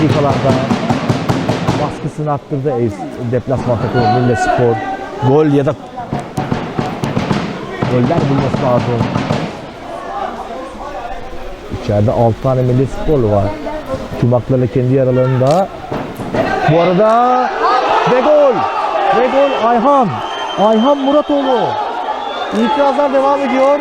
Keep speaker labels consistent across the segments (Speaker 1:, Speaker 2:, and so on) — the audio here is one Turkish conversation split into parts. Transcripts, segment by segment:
Speaker 1: dakikalarda baskısını arttırdı Ev- deplasman takımı Millet Spor. Gol ya da goller bulması lazım. İçeride 6 tane Millet Spor var. Tüm haklarıyla kendi yaralarında. Bu arada ve gol. Ve gol Ayhan. Ayhan Muratoğlu. İtirazlar devam ediyor.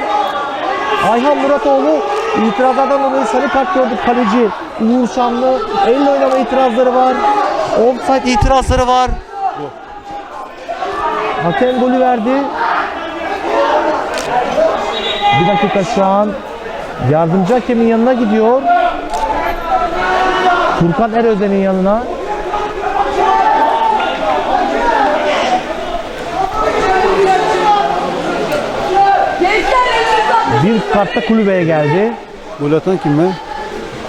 Speaker 1: Ayhan Muratoğlu itirazlardan dolayı sarı kart gördük kaleci. Uğur Şanlı elle oynama itirazları var. Offside itirazları var. Hakem golü verdi. Bir dakika şu an yardımcı hakemin yanına gidiyor. Furkan Erözen'in yanına. Bir kartta kulübeye geldi.
Speaker 2: Gol atan kim be?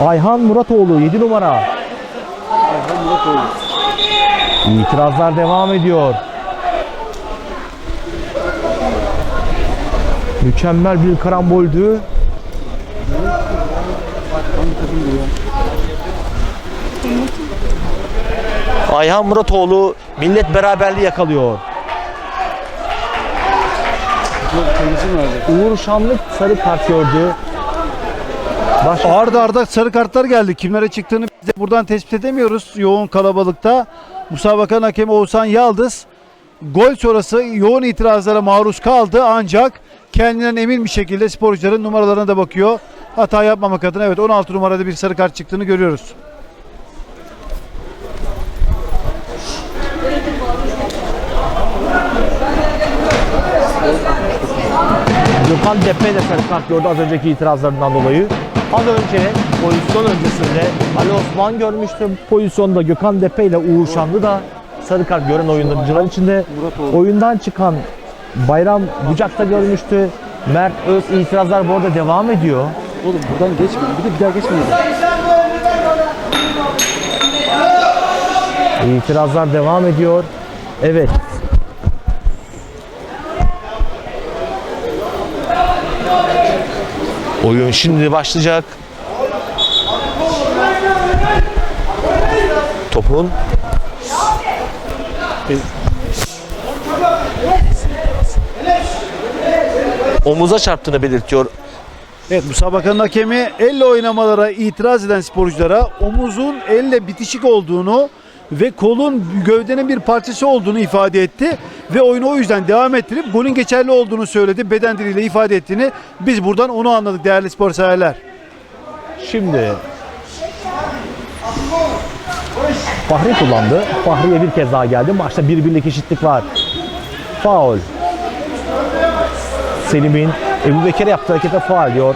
Speaker 1: Ayhan Muratoğlu 7 numara.
Speaker 2: Ayhan Muratoğlu.
Speaker 1: İtirazlar devam ediyor. Mükemmel bir karamboldü. Ayhan Muratoğlu millet beraberliği yakalıyor.
Speaker 2: Yok, Kırmızı mı verdi?
Speaker 1: Uğur Şanlık sarı kart gördü. Baş...
Speaker 2: Arda arda sarı kartlar geldi. Kimlere çıktığını biz de buradan tespit edemiyoruz yoğun kalabalıkta. Musabakanın hakemi Oğuzhan Yaldız gol sonrası yoğun itirazlara maruz kaldı ancak kendinden emin bir şekilde sporcuların numaralarına da bakıyor. Hata yapmamak adına evet 16 numarada bir sarı kart çıktığını görüyoruz.
Speaker 1: Gökhan Depe de sarı kart gördü az önceki itirazlarından dolayı. Az önce pozisyon öncesinde Ali Osman görmüştü. Pozisyonda Gökhan Depe ile Uğur Şanlı da sarı kart gören oyuncular içinde oyundan çıkan Bayram Bucak da görmüştü. Mert Öz itirazlar bu arada devam ediyor.
Speaker 2: Oğlum buradan geçme. Bir de bir daha geçmeyin.
Speaker 1: İtirazlar devam ediyor. Evet. Oyun şimdi başlayacak. Topun omuza çarptığını belirtiyor.
Speaker 2: Evet müsabakanın hakemi elle oynamalara itiraz eden sporculara omuzun elle bitişik olduğunu ve kolun gövdenin bir parçası olduğunu ifade etti ve oyunu o yüzden devam ettirip golün geçerli olduğunu söyledi. Beden diliyle ifade ettiğini biz buradan onu anladık değerli spor severler.
Speaker 1: Şimdi Fahri kullandı. Fahriye bir kez daha geldi. Maçta bir birlik eşitlik var. Faul. Selim'in Ebu Bekir'e yaptığı harekete faul diyor.